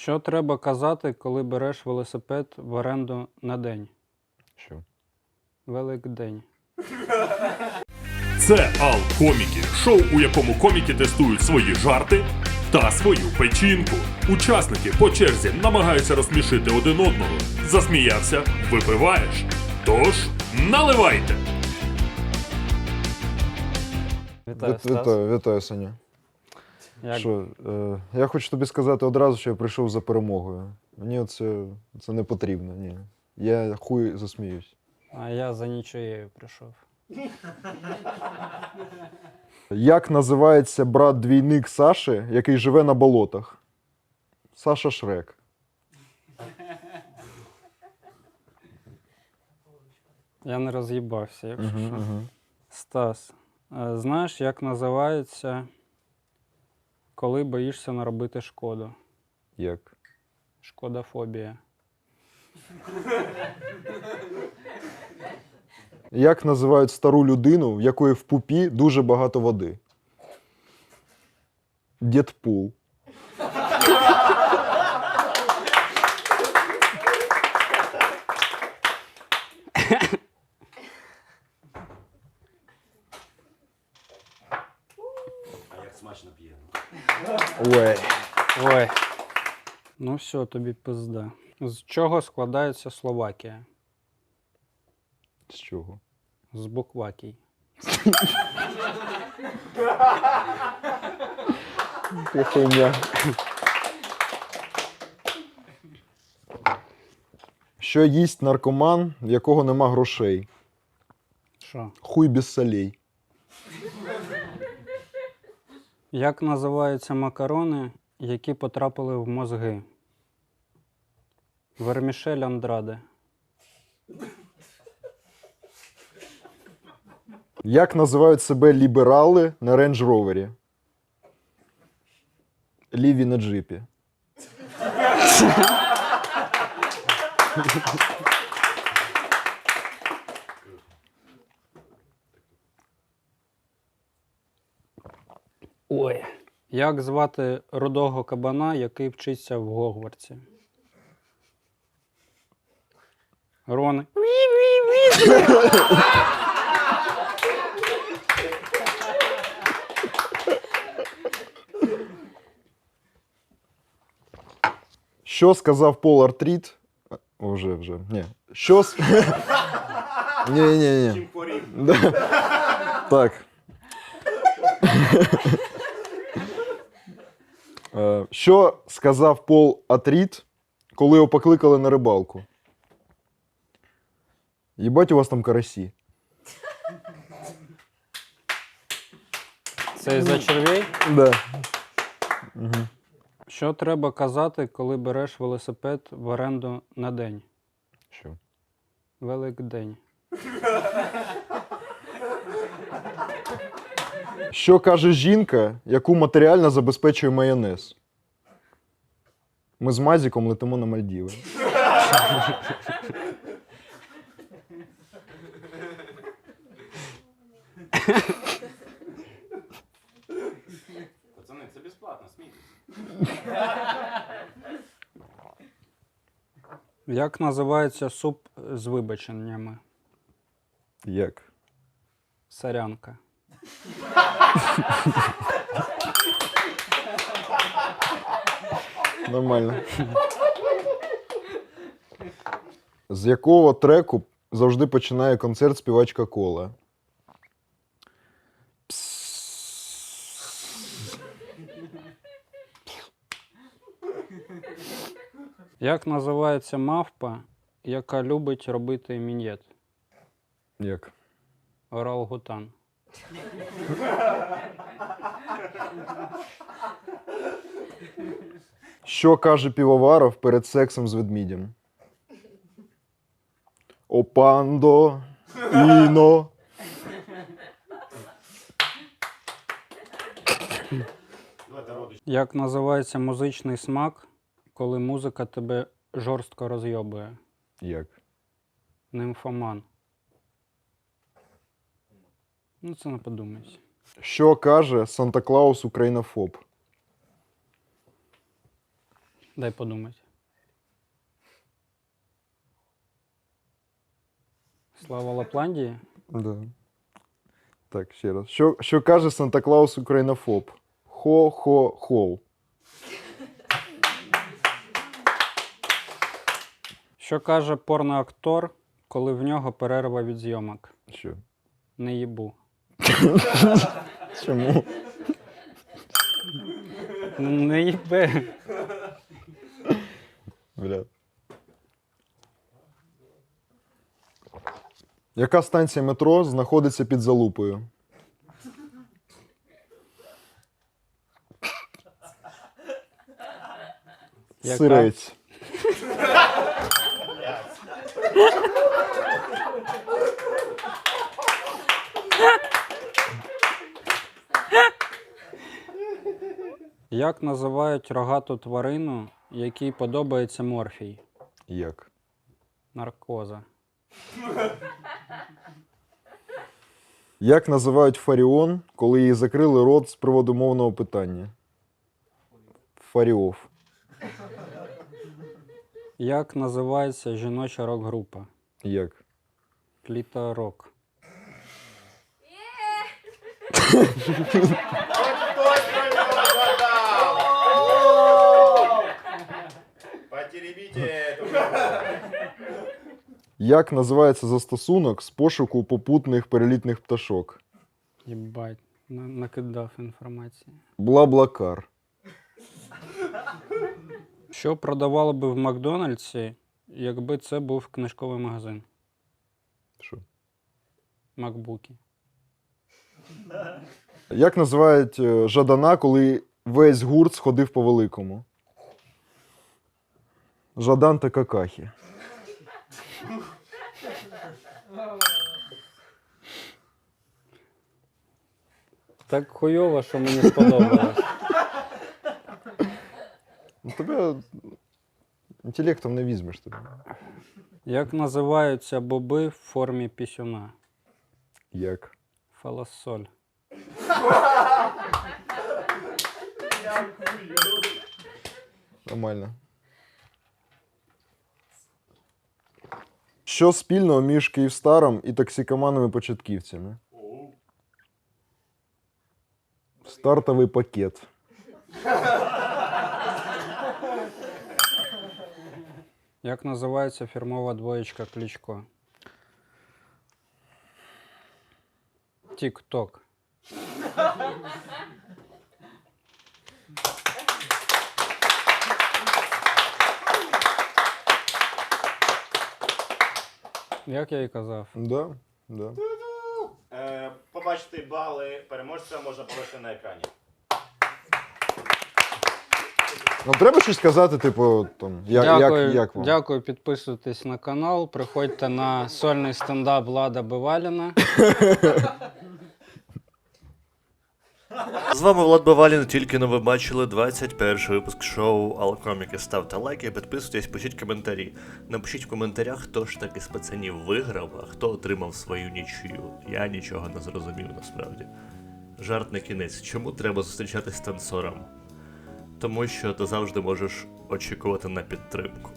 Що треба казати, коли береш велосипед в оренду на день? Що? Великдень. Це Ал Коміки, шоу, у якому коміки тестують свої жарти та свою печінку. Учасники по черзі намагаються розсмішити один одного. Засміявся, випиваєш. Тож, наливайте! Вітаю, Стас. Вітаю, вітаю, Саня. Як... Що, е, я хочу тобі сказати одразу, що я прийшов за перемогою. Мені це, це не потрібно. Ні. Я хуй засміюсь. А я за нічиєю прийшов. Як називається брат двійник Саші, який живе на болотах? Саша Шрек. Я не роз'їбався, якщо Угу, що. угу. Стас, е, знаєш, як називається, коли боїшся наробити шкоду? Як? Шкодофобія. Як називають стару людину, в якої в пупі дуже багато води? Дідпул. Смачно п'є. Ой. Ой. Ну все, тобі пизда. З чого складається Словакія? З чого? З буквакій. Хуйня. Що їсть наркоман, в якого нема грошей? Що? Хуй без солей. Як називаються макарони, які потрапили в мозги? Вермішель Андраде. Як називають себе ліберали на рейндж ровері? Ліві на джипі. Як звати рудого кабана, який вчиться в Гогвартсі? Рон. Що сказав Пол Артріт? О, вже, вже. Ні. Що с... ні, ні, ні. Да. Так. Е, Що сказав Пол Атріт, коли його покликали на рибалку? Єбать, у вас там карасі. Це із-за червей? Да. Що треба казати, коли береш велосипед в оренду на день? Що? Великдень. Що каже жінка, яку матеріально забезпечує майонез? Ми з Мазіком летимо на Мальдіви. Пацани, це безплатно, смійтесь. Як називається суп з вибаченнями? Як? Сарянка. Нормально. З якого треку завжди починає концерт співачка Кола? Як називається мавпа, яка любить робити мін'єт? Як? Оралгутан. Що каже Півоваров перед сексом з ведмідем? Опандо, іно. Як називається музичний смак, коли музика тебе жорстко розйобує? Як? Нимфоман. Ну, це не подумайся. Що каже Санта Клаус українофоб? Дай подумати. Слава Лапландії? Да. Так, ще раз. Що, що каже Санта Клаус українофоб? Хо-хо-хол. Що каже порноактор, коли в нього перерва від зйомок? Що? Не їбу. Чому? Ну, Не їбе. Бля. Яка станція метро знаходиться під залупою? Яка? Сирець. Як називають рогату тварину, якій подобається морфій? Як? Наркоза. Як називають Фаріон, коли їй закрили рот з приводу мовного питання? Фаріов. Як називається жіноча рок-група? Як? Кліторок. Потеребите эту Як називається застосунок з пошуку попутних перелітних пташок? Єбать, на- накидав інформації. Бла-блакар. Що продавало би в Макдональдсі, якби це був книжковий магазин? Що? Макбуки. Як називають е, Жадана, коли весь гурт сходив по великому? Жадан та какахи. Так хуйово, що мені сподобалось. Ну, тебе інтелектом не візьмеш тобі. Як називаються боби в формі пісюна? Як? Фаласоль. Нормально. Що спільного між Київстаром і токсикоманами-початківцями? Стартовий пакет. Як називається фірмова двоєчка Кличко? Тік-ток. Як я і казав. Да, да. Е, Побачити бали переможця можна побачити на екрані. Ну, треба щось сказати, типу, там, як, дякую, як, як вам? дякую, підписуйтесь на канал. Приходьте на сольний стендап Влада Биваліна. З вами Влад Бавалін, тільки но ви бачили 21 випуск шоу Алкоміки. Ставте лайки, підписуйтесь, пишіть коментарі. Напишіть в коментарях, хто ж таки з пацанів виграв, а хто отримав свою нічию. Я нічого не зрозумів насправді. Жарт на кінець. Чому треба зустрічатись з танцором? Тому що ти завжди можеш очікувати на підтримку.